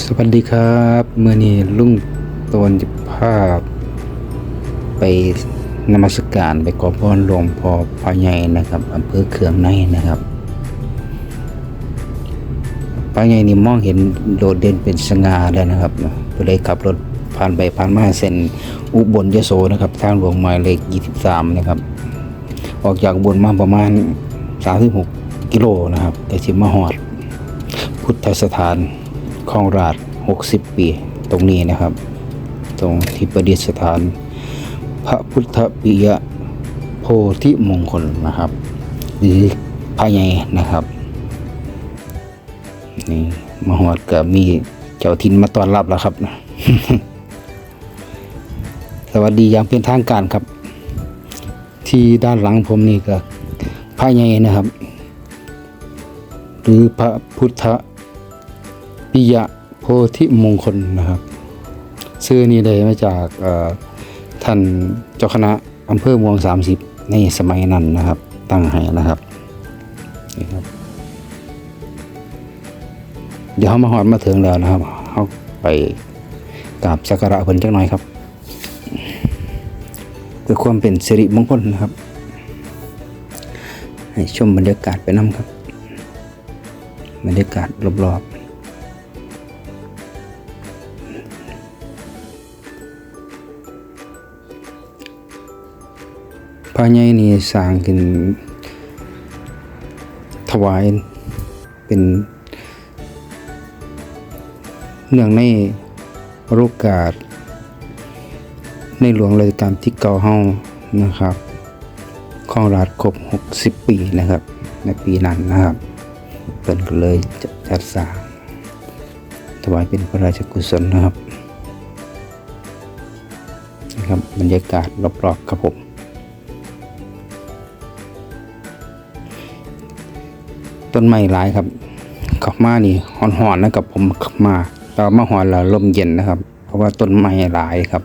สวัสดีครับเมื่อนี้ลุงตวนจะภาพ ไปนมัสการไปขอพรหลวงพ่อพระใหญ่นะครับอำเภอเขืองในนะครับพระใหญ่นี่มองเห็นโดดเด่นเป็นสง่าแล้วนะครับก็เลยขับรถผ่านไปผ่านมาเส้นอุบลยโสนะครับ ทางหลวงหมายเลข 23 นะครับ ออกจากบลมาประมาณ 36 กิโลนะครับแต่ชิมาหอด พุทธสถาน คลองราช60 ปี ตรงนี้นะครับ ตรงที่ประดิษฐาน พระพุทธปิยโพธิมงคลนะครับ หรือพระใหญ่นะครับนี่มหอดก็มีเจ้าทินมาต้อนรับแล้วครับ สวัสดีอย่างเป็นทางการครับ ที่ด้านหลังผมนี่ก็พระใหญ่นะครับ หรือพระพุทธ ปิยะโพธิมงคลนะครับ ชื่อนี้ได้มาจากท่านเจ้าคณะอำเภอเมือง30 ในสมัยนั้นนะครับ ตั้งให้นะครับนี่ครับ เดี๋ยวเขามาหอดมาถึงแล้วนะครับเขาไปกราบสักการะเพิ่นจักหน่อยครับเพื่อความเป็นสิริมงคลนะครับ ให้ชมบรรยากาศไปน้ำครับ บรรยากาศรอบๆ พระใหญ่นี่สร้างขึ้นถวายเป็นเนื่องในโอกาสในหลวงราชการที่เก่าเฮานะครับของราชครบ 60 ปีนะครับ ในปีนั้นนะครับเพิ่นก็เลยจะจัดสร้างถวายเป็นพระราชกุศลนะครับนะครับบรรยากาศรอบๆครับผม ต้นไม้หลายครับขับมานี่หอนๆนะครับผมขับมาตอนมาหอนแล้วลมเย็นนะครับ เพราะว่าต้นไม้หลายครับ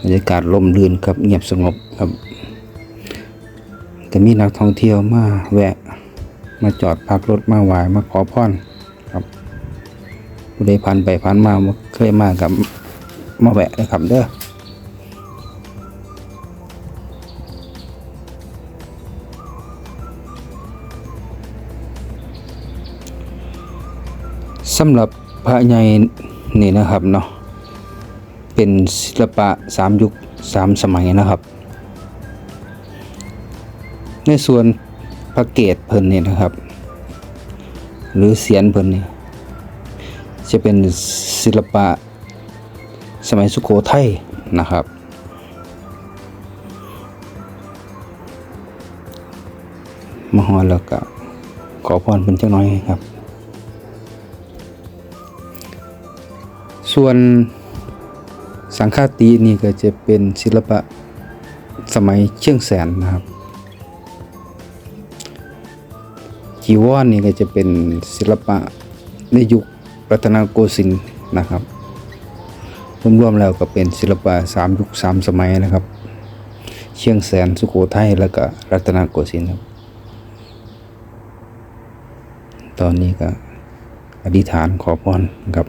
บรรยากาศลมลื่นครับเงียบสงบครับก็มีนักท่องเที่ยวมาแวะ มาจอดพักรถมาไหวมาขอพรครับผู้ใดผ่านไปผ่านมาบ่เคยมากับมาแวะเลยครับเด้อ สำหรับพระใหญ่นี่นะครับเนาะเป็นศิลปะสามยุคสามสมัยนะครับ ในส่วนพระเกตเพิ่นนี่นะครับ หรือเสียนเพิ่นนี่จะเป็นศิลปะสมัยสุโขทัยนะครับมาฮอแล้วก็ขอพรเพิ่นจักหน่อยครับ ส่วนสังฆาตินี่ก็จะเป็นศิลปะสมัยเชียงแสนนะครับจีวรนี่ก็จะเป็นศิลปะในยุครัตนโกสินทร์นะครับรวมๆแล้วก็เป็นศิลปะสามยุคสามสมัยนะครับ เชียงแสนสุโขทัยแล้วก็รัตนโกสินทร์ครับ ตอนนี้ก็อธิษฐานขอพรครับ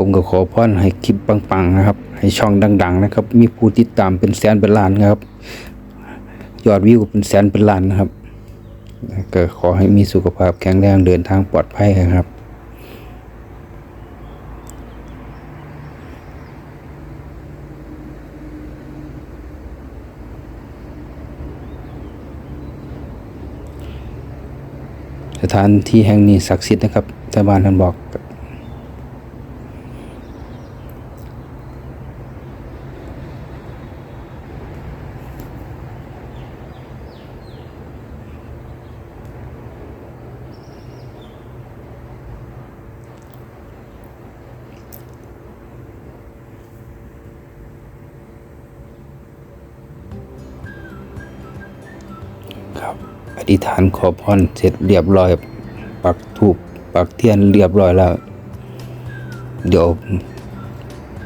ผมก็ขอพรให้คลิปปังๆนะครับ ให้ช่องดัง ๆ นะครับ มีผู้ติดตามเป็นแสนเป็นล้านนะครับ ยอดวิวเป็นแสนเป็นล้านนะครับ ก็ขอให้มีสุขภาพแข็งแรงเดินทางปลอดภัยครับสถานที่แห่งนี้ศักดิ์สิทธิ์นะครับชาวบ้านท่านบอก ครับ อธิษฐานขอพรเสร็จเรียบร้อย ปักถูกปักเทียนเรียบร้อยแล้ว เดี๋ยว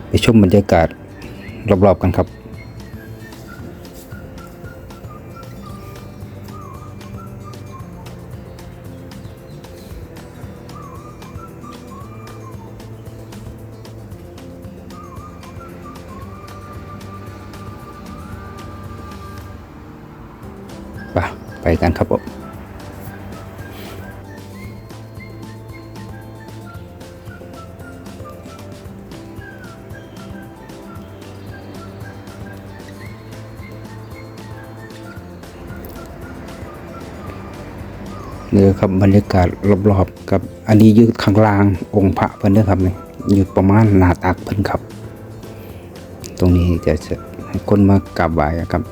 ไปชมบรรยากาศรอบๆกันครับไป。 ไปกันครับผมนี่ครับบรรยากาศรอบๆกับอันนี้ยู่ข้างล่างองค์พระเพิ่นเด้อครับนี่อยู่ประมาณหน้าตักเพิ่นครับ ตรงนี้จะให้คนมากราบไหว้อะครับ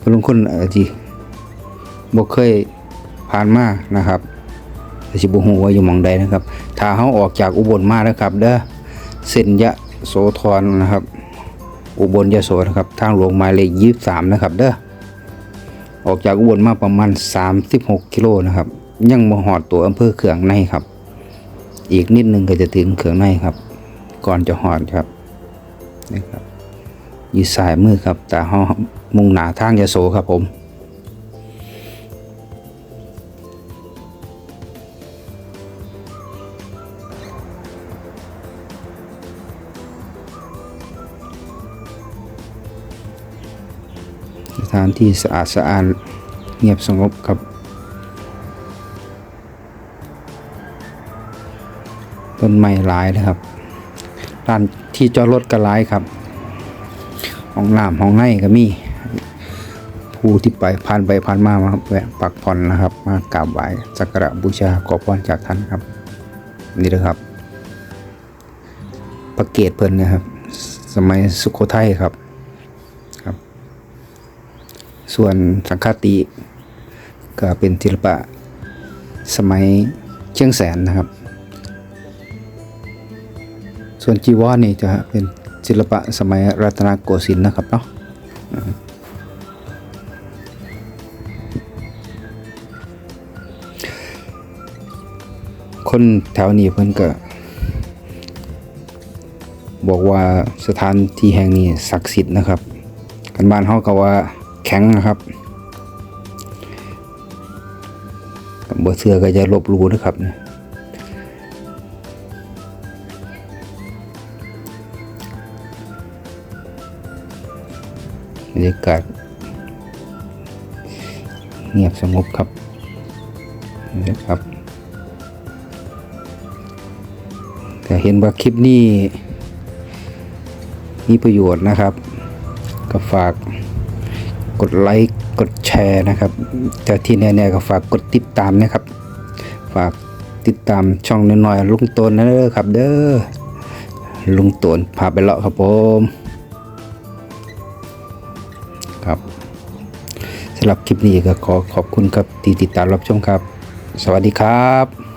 เพิ่นลงคนออจีบ่เคยผ่านมานะครับแต่สิบ่ฮู้ว่าอยู่หม่องใดนะครับ ถ้าเฮาออกจากอุบลมาแล้วครับเด้อเส้นยะโสธรนะครับ อุบลยะโสนะครับ ทางหลวงหมายเลข23นะครับ เด้อออกจากอุบลมาประมาณ 36กิโลนะครับ ยังมาหอดตัวอำเภอเขืองในครับ อีกนิดนึงก็จะถึงเขืองในครับ ก่อนจะหอดครับนี่ครับอยู่สายมือครับแต่ห้า มุ่งหนาทางยโสครับผม สถานที่สะอาดสะอาดเงียบสงบครับ ต้นไม้หลายนะครับร้านที่จอดรถก็หลายครับห้องน้ำห้องในก็มี ผู้ที่ไปผ่านไปผ่านมามาแวะปักผ่อนนะครับ มากราบไหว้สักการะบูชาขอพรจากท่านครับ นี่นะครับพระเกตเพิ่นนะครับ สมัยสุโขทัยครับ ส่วนสังฆาติก็เป็นศิลปะสมัยเชียงแสนนะครับ ส่วนจีวรนี่จะเป็นศิลปะสมัยรัตนโกสินทร์นะครับเนาะ คนแถวนี้เพิ่นก็ บอกว่าสถานที่แห่งนี้ศักดิ์สิทธิ์นะครับ กันบ้านเขาก็ว่าแข็งนะครับบ่เชื่อก็จะลบหลู่นะครับเนี่ยบรรยากาศเงียบสงบครับนะครับ แต่เห็นว่าคลิปนี้มีประโยชน์นะครับ ก็ฝากกดไลค์กดแชร์นะครับแต่ที่แน่ๆก็ฝากกดติดตามนะครับ ฝากติดตามช่องน้อยๆลุงตนนะเด้อครับ เด้อลุงตนพาไปเลาะครับผมครับสำหรับคลิปนี้ก็ขอขอบคุณครับที่ติดตามรับชมครับ สวัสดีครับ